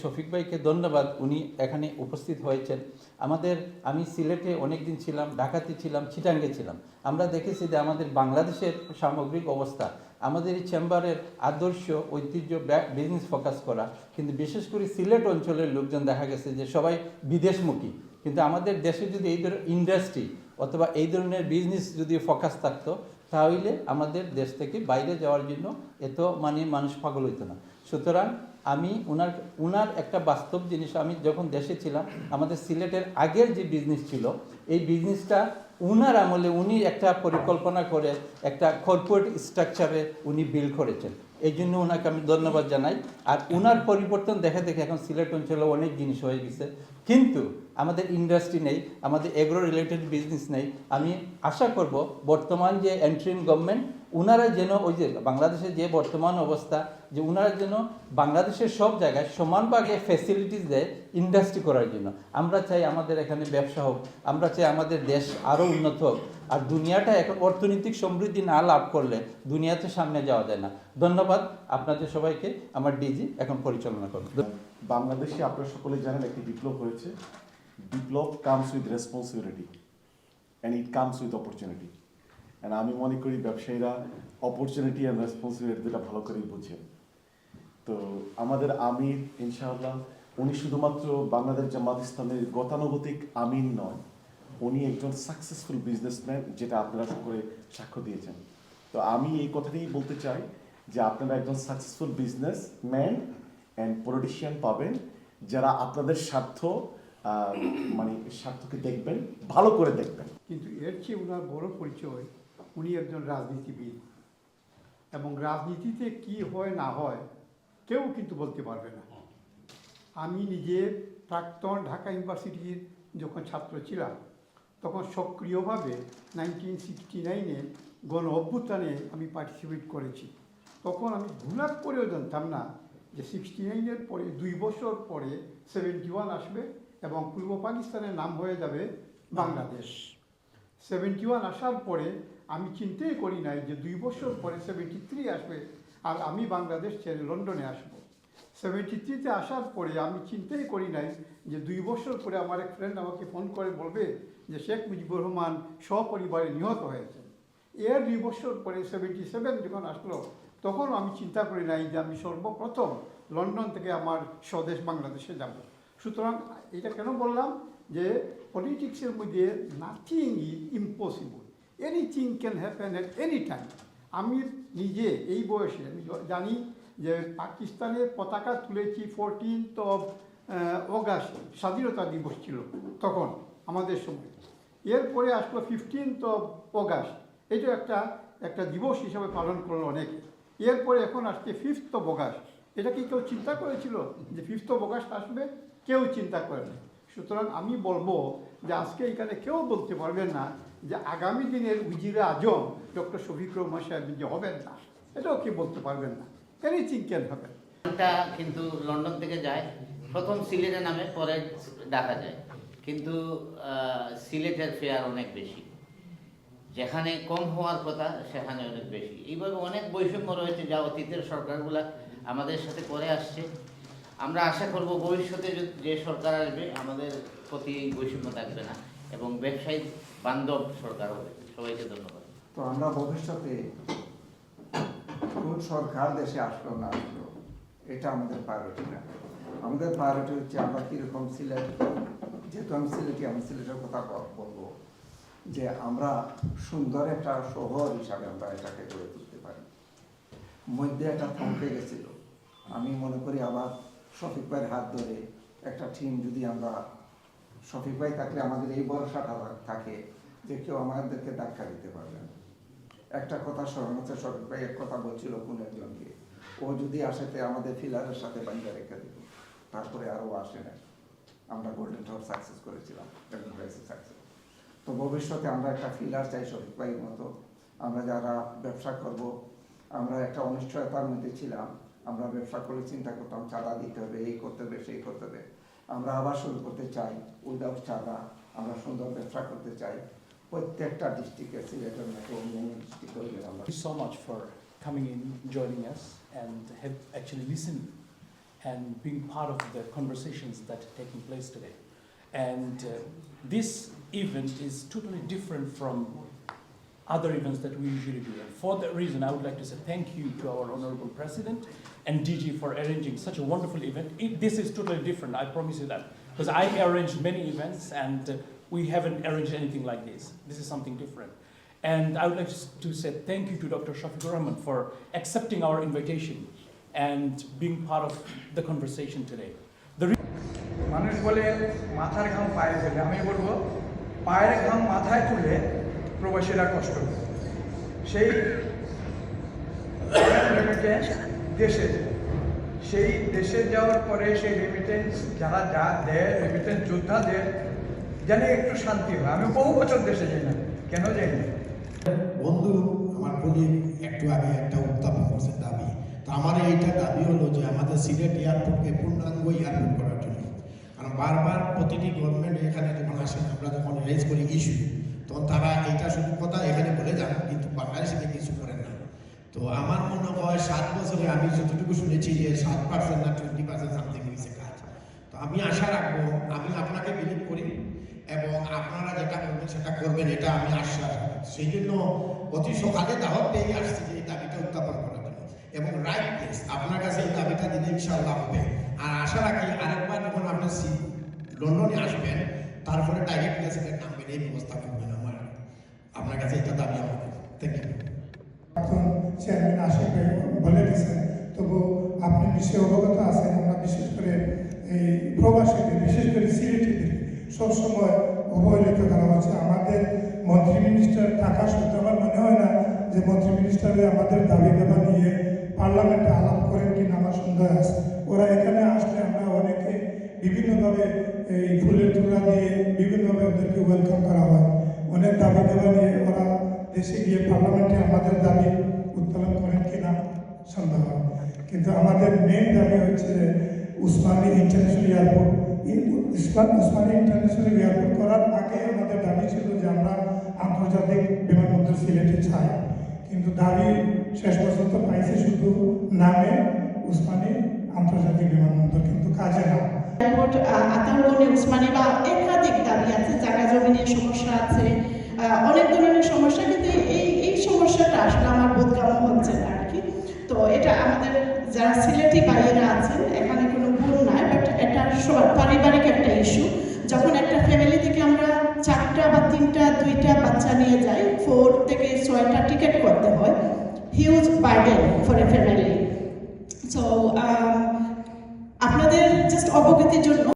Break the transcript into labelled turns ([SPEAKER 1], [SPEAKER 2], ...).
[SPEAKER 1] শফিক ভাইকে ধন্যবাদ, উনি এখানে উপস্থিত হয়েছেন। আমাদের, আমি সিলেটে অনেক দিন ছিলাম, ঢাকাতে ছিলাম, চিটাঙ্গে ছিলাম। আমরা দেখেছি যে আমাদের বাংলাদেশের সামগ্রিক অবস্থা, আমাদের এই চেম্বারের আদর্শ, ঐতিহ্য বিজনেস ফোকাস করা। কিন্তু বিশেষ করে সিলেট অঞ্চলের লোকজন দেখা গেছে যে সবাই বিদেশমুখী। কিন্তু আমাদের দেশে যদি এই ধরনের ইন্ডাস্ট্রি অথবা এই ধরনের বিজনেস যদি ফোকাস থাকতো, তাহলে আমাদের দেশ থেকে বাইরে যাওয়ার জন্য এত মানে মানুষ পাগল হইতো না। সুতরাং আমি ওনার ওনার একটা বাস্তব জিনিস, আমি যখন দেশে ছিলাম, আমাদের সিলেটের আগের যে বিজনেস ছিল, এই বিজনেসটা উনার আমলে উনি একটা পরিকল্পনা করে একটা কর্পোরেট স্ট্রাকচারে উনি বিল করেছেন। এই জন্য ওনাকে আমি ধন্যবাদ জানাই। আর ওনার পরিবর্তন দেখে দেখে এখন সিলেট অঞ্চলে অনেক জিনিস হয়ে গেছে। কিন্তু আমাদের ইন্ডাস্ট্রি নেই, আমাদের এগ্রো রিলেটেড বিজনেস নেই। আমি আশা করব, বর্তমান যে এন্ট্রিন গভর্নমেন্ট ওনারা যেন ওই যে বাংলাদেশের যে বর্তমান অবস্থা, যে ওনারা যেন বাংলাদেশের সব জায়গায় সমানভাগে ফ্যাসিলিটিস দেয় ইন্ডাস্ট্রি করার জন্য। আমরা চাই আমাদের এখানে ব্যবসা হোক, আমরা চাই আমাদের দেশ আরও উন্নত হোক। আর দুনিয়াটা এখন অর্থনৈতিক সমৃদ্ধি না লাভ করলে দুনিয়াতে সামনে যাওয়া যায় না। ধন্যবাদ আপনাদের সবাইকে, আমার ডিজি এখন পরিচালনা করুন।
[SPEAKER 2] বাংলাদেশে আপনারা সকলে জানেন একটি বিপ্লব হয়েছে। বিপ্লব comes with responsibility and it comes with opportunity and আমি মনে করি ব্যবসায়ীরা অপরচুনিটি অ্যান্ড রেসপন্সিবিলিটি দুটা ভালো করেই বুঝেন। তো আমাদের আমির, ইনশাআল্লাহ, উনি শুধুমাত্র বাংলাদেশ জামাত ইসলামের গতানুগতিক আমির নয়, উনি একজন সাকসেসফুল বিজনেসম্যান যেটা আপনারা সকলে সাক্ষ্য দিয়েছেন। তো আমি এই কথাটাই বলতে চাই যে আপনারা একজন সাকসেসফুল বিজনেসম্যান অ্যান্ড পলিটিশিয়ান পাবেন, যারা আপনাদের স্বার্থ মানে স্বার্থকে দেখবেন, ভালো করে দেখবেন।
[SPEAKER 3] কিন্তু এর চেয়ে ওনার বড় পরিচয় উনি একজন রাজনীতিবিদ। এবং রাজনীতিতে কি হয় না হয়, কেউ কিন্তু বলতে পারবে না। আমি নিজে প্রাক্তন ঢাকা ইউনিভার্সিটির যখন ছাত্র ছিলাম, তখন সক্রিয়ভাবে নাইনটিন সিক্সটি নাইনে গণ অভ্যুত্থানে আমি পার্টিসিপেট করেছি। তখন আমি ঘুণাক করেও জানতাম না যে সিক্সটি নাইনের পরে, দুই বছর পরে সেভেন্টি ওয়ান আসবে এবং পূর্ব পাকিস্তানের নাম হয়ে যাবে বাংলাদেশ। সেভেন্টি ওয়ান আসার পরে আমি চিন্তাই করি নাই যে দুই বছর পরে সেভেন্টি থ্রি আসবে আর আমি বাংলাদেশ ছেড়ে লন্ডনে আসব। সেভেন্টি থ্রিতে আসার পরে আমি চিন্তাই করি নাই যে দুই বছর পরে আমার এক ফ্রেন্ড আমাকে ফোন করে বলবে যে শেখ মুজিবুর রহমান সপরিবারে নিহত হয়েছেন। এর দুই বছর পরে সেভেন্টি সেভেন যখন আসলো তখন আমি চিন্তা করি নাই যে আমি সর্বপ্রথম লন্ডন থেকে আমার স্বদেশ বাংলাদেশে যাব। সুতরাং এটা কেন বললাম যে পলিটিক্সের মধ্যে nothing is impossible anything can happen at any time আমি নিজে এই বয়সে, আমি জানি যে পাকিস্তানের পতাকা তুলেছি ফোরটিনথ অফ অগাস্ট স্বাধীনতা দিবস ছিল তখন, আমাদের সময়। এরপরে আসলো ফিফটিনথ অফ অগাস্ট এটা একটা একটা দিবস হিসাবে পালন করল অনেকে। এরপরে এখন আসছে ফিফথ অফ অগাস্ট এটা কি কেউ চিন্তা করেছিল যে ফিফথ অফ অগাস্ট আসবে? কেউ চিন্তা করেনি। সুতরাং আমি বলব যে আজকে এখানে কেউ বলতে পারবেন না যে আগামী দিনের উজিরে আজম, ডক্টর শফিক রহমান সাহেব যে হবেন না, এটাও কি বলতে পারবেন না? এনিথিং ক্যান হবে।
[SPEAKER 4] টা কিন্তু লন্ডন থেকে যায়, প্রথম সিলেটে নামে, পরে ঢাকা যায়। কিন্তু সিলেটের ফেয়ার অনেক বেশি। যেখানে কম হওয়ার কথা, সেখানে অনেক বেশি। এইভাবে অনেক বৈষম্য রয়েছে যা অতীতের সরকারগুলা আমাদের সাথে করে আসছে। আমরা আশা করব ভবিষ্যতে যে- সরকার আসবে, আমাদের প্রতি বৈষম্য থাকবে না। এবং ব্যবসায়ী বান্ধব সরকার হবে। সবাইকে ধন্যবাদ।
[SPEAKER 5] তো আমরা ভবিষ্যতে কোন সরকার দেশে আসলো না আসলো, এটা আমাদের প্রায়োরিটি না। আমাদের প্রায়োরিটি হচ্ছে আমরা কীরকম সিলেট, যেহেতু আমি সিলেটি, আমি সিলেটের কথা বলব যে আমরা সুন্দর একটা শহর হিসাবে আমরা এটাকে গড়ে তুলতে পারি। মধ্যে একটা থমকে গেছিল। আমি মনে করি আবার শফিক ভাইয়ের হাত ধরে একটা টিম যদি আমরা শফিক ভাই থাকলে আমাদের এই ভরসাটা থাকে যে কেউ আমাদেরকে ধাক্কা দিতে পারবে না। একটা কথা স্মরণ হচ্ছে শফিক ভাই এক কথা বলছিল কোন একজনকে, ও যদি আসে আসেতে আমাদের ফিলারের সাথে বান্ধা রেখে দিত, তারপরে আরও আসে না। আমরা গোল্ডেন টাওয়ার সাকসেস করেছিলাম সাকসেস তো ভবিষ্যতে আমরা একটা ফিলার চাই শফিক ভাইয়ের মতো। আমরা যারা ব্যবসা করব, আমরা একটা অনিশ্চয়তার মধ্যে ছিলাম, আমরা ব্যবসা করে চিন্তা করতাম, চাঁদা দিতে হবে, এই করতে হবে, সেই করতে হবে। আমরা আবার শুরু করতে চাই উইদাউট চাঁদা আমরা সুন্দর ব্যবসা করতে চাই প্রত্যেকটা ডিস্ট্রিক্টে সিলেটের মতো অন্যান্য ডিস্ট্রিক্ট হইলে আমরা
[SPEAKER 6] Thank you so much for coming in, joining us, and have actually listened and being part of the conversations that are taking place today. And uh, this event is totally different from other events that we usually do. And for that reason, I would like to say thank you to our Honorable President and DG for arranging such a wonderful event. It, this is totally different, I promise you that. Because I arranged many events and uh, we haven't arranged anything like this. This is something different. And I would like to say thank you to Dr. Shafiqur Rahman for accepting our invitation and being part of the conversation today. The re-
[SPEAKER 7] মানুষ বলে মাথার ঘাম পায়ে ফেলে আমি বলবো পায়ের ঘাম মাথায় তুলে প্রবাসীরা কষ্ট করে। সেই রেমিটেন্স দেশে সেই দেশে যাওয়ার পরে সেই রেমিটেন্স যারা যা দেয় রেমিটেন্স যোদ্ধাদের যেন একটু শান্তি হয়। আমি বহু বছর দেশে যাই না। কেন যাই না?
[SPEAKER 8] বন্ধু, আমার কলিগ একটু আগে একটা উত্থাপন করছে দাবি। তো আমার এইটা দাবি হলো যে আমাদের সিলেট এয়ারপোর্টকে পূর্ণাঙ্গ এয়ারপোর্ট করার জন্য। কারণ বারবার প্রতিটি গভর্নমেন্ট এখানে যখন আসেন আমরা যখন রেজ করি ইস্যু তখন তারা এইটা শুধু কথা এখানে বলে যান, কিন্তু বাংলাদেশে কিছু করেন না। তো আমার মনে হয় সাত বছরে আমি যতটুকু শুনেছি যে সাত পার্সেন্ট না টোয়েন্টি পার্সেন্ট সামথিং হয়েছে কাজ তো আমি আশা রাখব, আমি আপনাকে বিলিভ করি এবং আপনারা যেটা করবেন সেটা করবেন, এটা আমি আশ্বাস। সেই জন্য অতি সকালে দাওয়াত পেয়ে আসছি যে এই দাবিটা উত্থাপন করার জন্য। এবং রাইট প্লেস আপনার কাছে এই দাবিটা দিলে ইনশাল্লাহ হবে। আর আশা রাখি আরেকবার যখন আপনি সি- লন্ডনে আসবেন, তারপরে ডাইরেক্ট প্লেসে নামবেন, এই ব্যবস্থা করবেন আমার। আপনার কাছে এটা দাবি আমাদের থ্যাংক ইউ
[SPEAKER 9] চেয়ারম্যান আশিক বলে দিয়েছেন তবু আপনি বিষয়ে অবগত আছেন, আমরা বিশেষ করে এই প্রবাসীদের, বিশেষ করে সিলেটিদের, সবসময় অবহেলিত করা হচ্ছে আমাদের মন্ত্রী মিনিস্টার টাকা সত্ত্বেও আমার মনে হয় না যে মন্ত্রী মিনিস্টারে আমাদের দাবি দেওয়া নিয়ে পার্লামেন্টে আলাপ করেন কিনা আমার সন্দেহ আছে। ওরা এখানে আসলে আমরা অনেকে বিভিন্নভাবে এই ফুলের তোলা দিয়ে বিভিন্নভাবে ওদেরকে ওয়েলকাম করা হয়। অনেক দাবি দেওয়া নিয়ে ওরা দেশে গিয়ে পার্লামেন্টে আমাদের দাবি উত্তোলন করেন কিনা সন্দেহ কিন্তু আমাদের মেন দাবি হচ্ছে যে Osmani International Airport Osmani International Airport করার আগে আমাদের দাবি ছিল যে আমরা আন্তর্জাতিক বিমানবন্দর সিলেটে চাই। কিন্তু দাবি শেষ পর্যন্ত পাইছে শুধু নামে উসমানী আন্তর্জাতিক বিমানবন্দর, কিন্তু কাজে না
[SPEAKER 10] এয়ারপোর্ট আতারগণে উসমানী বা একাধিক দাবি আছে, জায়গা জমি নিয়ে সমস্যা আছে। অনেক ধরনের সমস্যা, কিন্তু এই সমস্যাটা আসলে আমার বোধগম্য হচ্ছে না আর কি। তো এটা আমাদের যারা সিলেটি বাইরা আছেন, এখানে কোনো ভুল নাই বাট এটা সবার পারিবারিক একটা ইস্যু যখন একটা ফ্যামিলি থেকে আমরা চারটা বা তিনটা, দুইটা বাচ্চা নিয়ে যাই ফোর থেকে ছয়টা টিকিট করতে হয় huge burden for a family so আপনাদের জাস্ট অবগতির জন্য